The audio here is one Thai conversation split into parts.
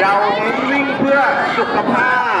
เราวิ่งเพื่อสุขภาพ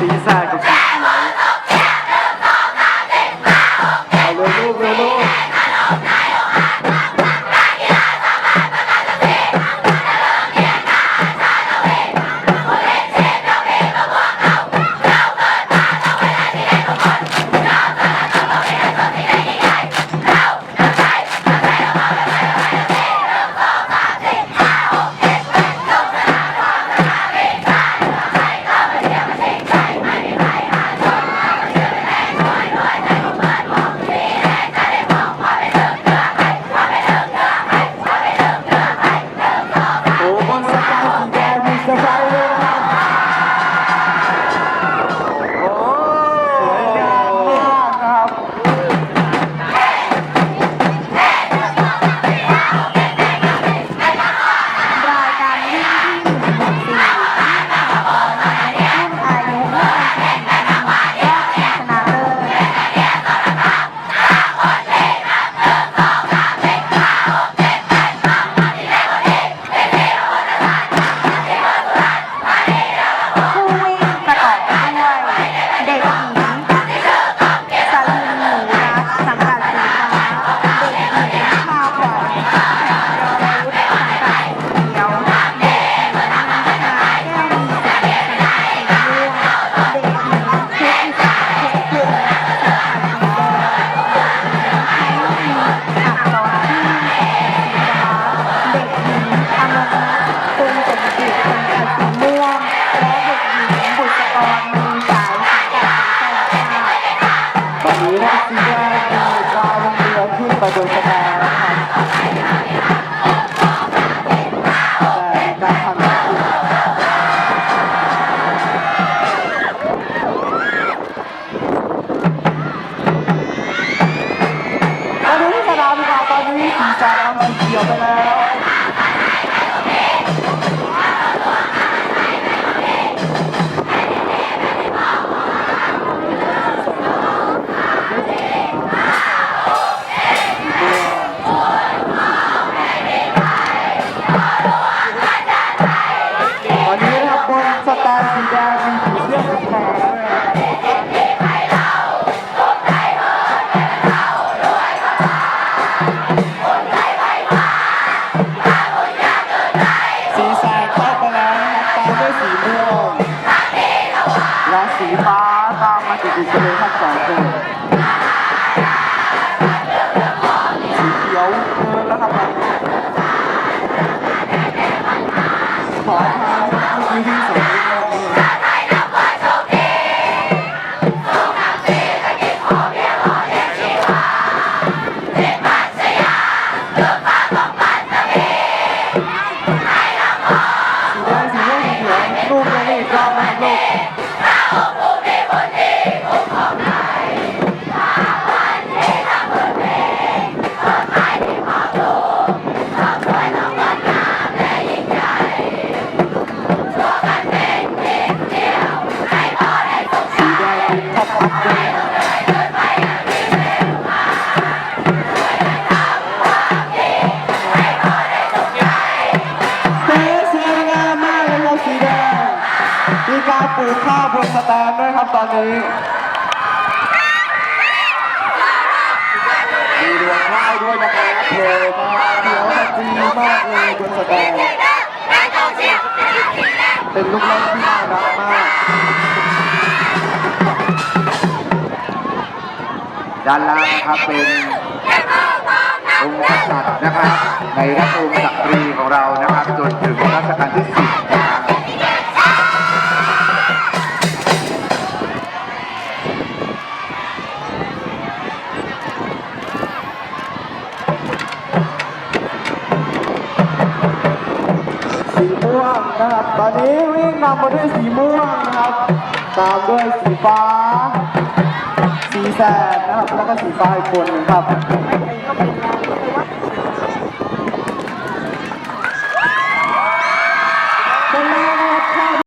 比赛漂 亮 และสีฟ้าตามมาติดๆกันเลยทั้งสองคนสีเขียวเดินแล้วครับขอให้งมีที่สองาปูข้าวบนสแตนด้วยครับตอนนี้มีรวงข้าวด้วยนะครับโผล่มาเขียวขจีมากเลยบนสแตนเป็นลูกเล่นที่น่ารักมาก ด้านล่างนะครับเป็นองค์กษัตริย์นะครับ ในรัชวงศ์จักรีของเรานะครับ ม่วงนะครับ ตอนนี้วิ่งนำมาด้วยสีม่วงนะครับ ตามด้วยสีฟ้า สีแสดนะครับ แล้วก็สีฟ้าอีกคนนึงครับ